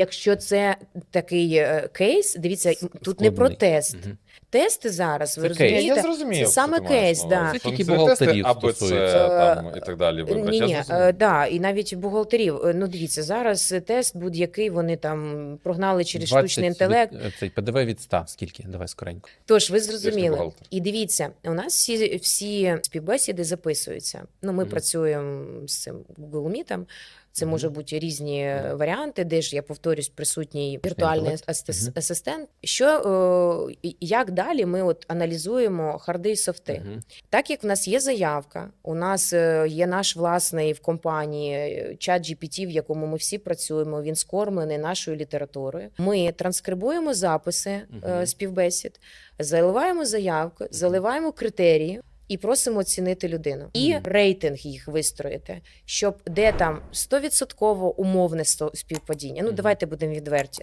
Якщо це такий е, кейс, дивіться, тут не про Складний. тест. Мгм. Тести зараз, ви Це кейс. Розумієте? я зрозумів. це саме кейс, да. Це тільки бухгалтерів стосується. там і так далі. вибрати. Ні, ні, е, да, і навіть бухгалтерів. Е, Ну, дивіться, зараз тест будь-який вони там прогнали через 20 штучний інтелект. Від, е, цей ПДВ від 100. Скільки? Давай скоренько. Тож ви зрозуміли. І дивіться, у нас всі, всі співбесіди записуються. Ну, ми Мгм. працюємо з цим Google Meet. Це може бути різні е, варіанти, де ж я повторюсь, присутній віртуальний асистент. Що е, як далі ми от аналізуємо харди і софти? Так як в нас є заявка, у нас е, є наш власний в компанії чат GPT, в якому ми всі працюємо. Він скормлений нашою літературою. Ми транскрибуємо записи співбесід, заливаємо заявку, заливаємо критерії. І просимо оцінити людину і рейтинг їх вистроїти, щоб де там 100% умовне співпадіння. Ну давайте будемо відверті.